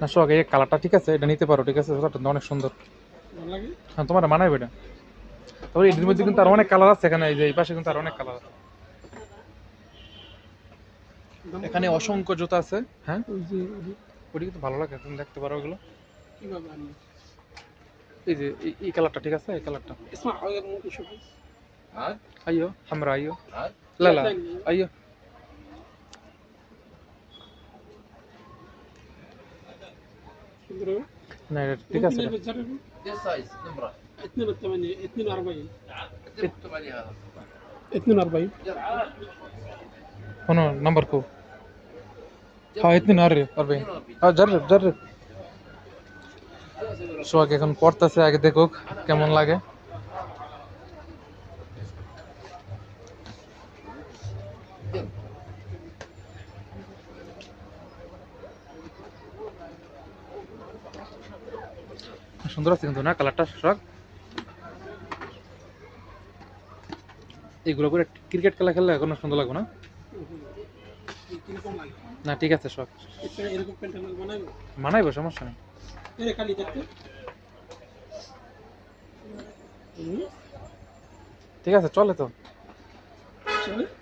না শখ এই কালারটা ঠিক আছে এটা নিতে পারো ঠিক আছে? এটা অনেক সুন্দর। হ্যাঁ তোমার মানাবে এটা তবে এটির মধ্যে কিন্তু আর অনেক কালার আছে এখানে এই যে এই পাশে কিন্তু আর অনেক কালার আছে। এখানে অসংখ্য জুতা আছে হ্যাঁ? ওটি কিন্তু ভালো লাগে তুমি দেখতে পারো ওগুলো। এই যে এই কালারটা ঠিক আছে? এই কালারটা আইয়ো আমরা আইও হ্যাঁ? লা লা না এটা ঠিক আছে ممكن بتجربه دي سايز نمرة 82 42 ثمانية هذا 42 কোনো নাম্বার কো হ্যাঁ ইতনি না রে 40 হ্যাঁ জরব জরব সোহাগ এখন পড়তেছে আগে দেখুক কেমন লাগে সুন্দর আছে কিন্তু না, কালারটা সোহাগ এইগুলো করে ক্রিকেট খেলা খেললে এখনও সুন্দর লাগবে না? না, ঠিক আছে বানাবে মানাইবো, সমস্যা নেই। ঠিক আছে, চলে তো।